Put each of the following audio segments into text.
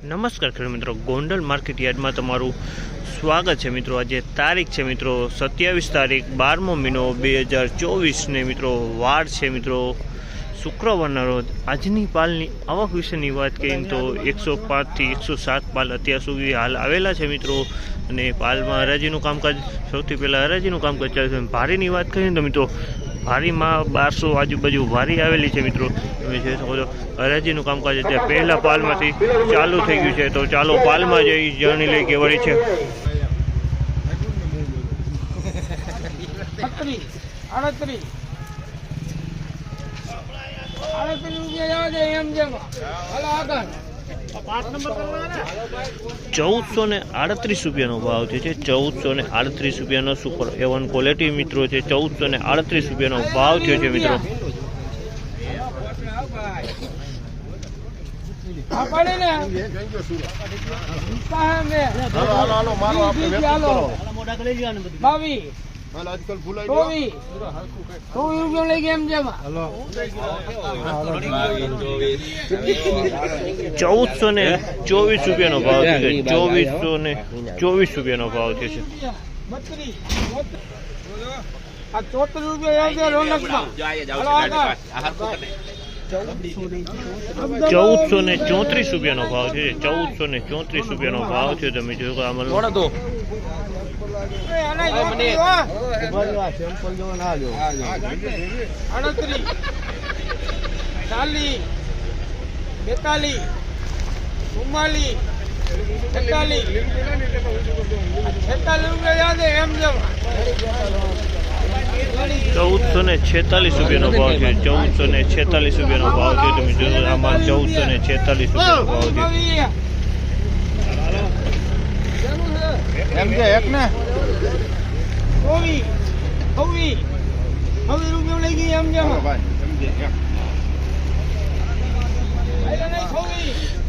નમસ્કાર ખેડૂત મિત્રો. ગોંડલ માર્કેટ યાર્ડમાં તમારું સ્વાગત છે મિત્રો. આજે તારીખ છે મિત્રો સત્યાવીસ તારીખ, બારમો મહિનો બે હજાર ચોવીસને મિત્રો વાર છે મિત્રો. શુક્રવારના રોજ આજની પાલની આવક વિશેની વાત કરીએ તો એકસો પાંચથી એકસો સાત પાલ અત્યાર સુધી હાલ આવેલા છે મિત્રો. અને પાલમાં હરાજીનું કામકાજ, સૌથી પહેલાં હરાજીનું કામકાજ ચાલે છે. ભારીની વાત કરીએ તો મિત્રો ભારીમાં બારસો આજુબાજુ ભારી આવેલી છે મિત્રો. તમે જોઈ શકો છો, હરાજીનું કામકાજ અત્યારે પહેલાં પાલમાંથી ચાલુ થઈ ગયું છે. તો ચાલો પાલમાં જઈ જાણી લઈ કે વળી છે. રૂપિયા એમ જેમ. આગળ. ચૌદસો ને આડત્રીસ રૂપિયાનો ભાવ થયો છે ચૌદસો ને આડત્રીસ રૂપિયાનો સુપર એવન ક્વોલિટી મિત્રો છે. ચૌદસો ને આડત્રીસ રૂપિયાનો ભાવ થયો છે મિત્રો. હા હાલો. બાવીસ ચોવીસ ચોવીસ રૂપિયા લઈ ગયા એમ જેમ. ચૌદસો ને ચોવીસ રૂપિયાનો ભાવ થયો છે. ચોવીસો ને ચોવીસ રૂપિયાનો ભાવ થયો છે. આ ચોત્રીસ રૂપિયા જવા ચૌદસો ને ચોત્રીસ રૂપિયાનો ભાવ છે. ચૌદસો ને ચોત્રીસ રૂપિયાનો ભાવ છે. તમે જોયો કે આમાં. ચાલીસ. બેતાલીસ. ચુમ્માલીસ. છેતાલીસ. રૂપિયા યાદ એમ જેમ ચૌદસો ને છેતાલીસ રૂપિયાનો ભાવ છે. ચૌદસો ને છેતાલીસ રૂપિયાનો ભાવ છે. તમે જોયો આમાં ચૌદસો ને છેતાલીસ રૂપિયાનો ભાવ છે. એમ છે એક ને? છવ્વીસ રૂપિયા લઈ ગઈ એમ જેમ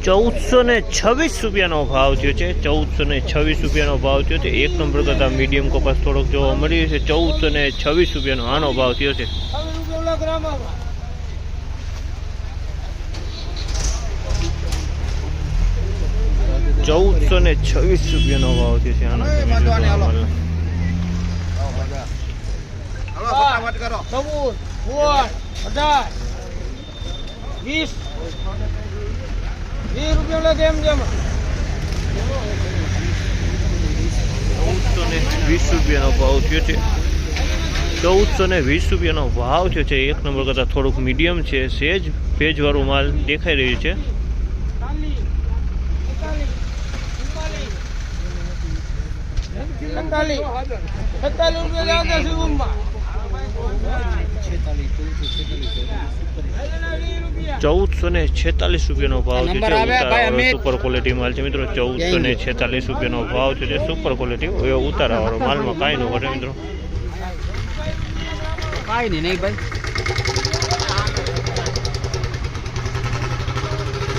ચૌદસો ને છવ્વીસ રૂપિયાનો ભાવ થયો છે. ચૌદસો ને છવ્વીસ રૂપિયાનો ભાવ થયો છે. એક નંબર કરતાં મીડિયમ કપાસ થોડોક જોવા મળી છે. ચૌદસો ને છવ્વીસ રૂપિયાનો આનો ભાવ થયો છે. ચૌદસો ને છવ્વીસ રૂપિયાનો ભાવ થયો છે આનો. વીસ. વીસ રૂપિયા લાગે એમ જેમ. ચૌદસો ને વીસ રૂપિયાનો ભાવ થયો છે. ચૌદસો ને વીસ રૂપિયાનો ભાવ થયો છે. એક નંબર કરતાં થોડુંક મીડિયમ છે. સેજ ભેજવાળો માલ દેખાઈ રહ્યું છે. રૂપિયા ચૌદસો ને છેતાલીસ રૂપિયાનો ભાવ છે સુપર ક્વોલિટી માલ છે મિત્રો ચૌદસો ને છેતાલીસ રૂપિયાનો ભાવ છે જે સુપર ક્વોલિટી એ ઉતારાવાળો માલમાં કાંઈ ન ઘટે મિત્રો. કાંઈ નહીં નહીં ભાઈ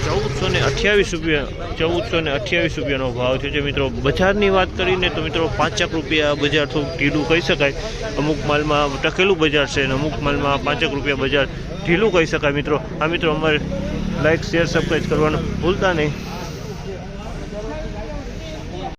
ચૌદસો ને અઠ્યાવીસ રૂપિયા, ચૌદસો ને અઠ્યાવીસ રૂપિયાનો ભાવ છે. જે મિત્રો, બજારની વાત કરીને તો મિત્રો, પાંચેક રૂપિયા બજાર થોડુંક ઢીલું કહી શકાય. અમુક માલમાં ટકેલું બજાર છે અને અમુક માલમાં પાંચેક રૂપિયા બજાર ઢીલું કહી શકાય. મિત્રો, આ મિત્રો અમારે લાઈક શેર સબસ્ક્રાઈબ કરવાનું ભૂલતા નહીં.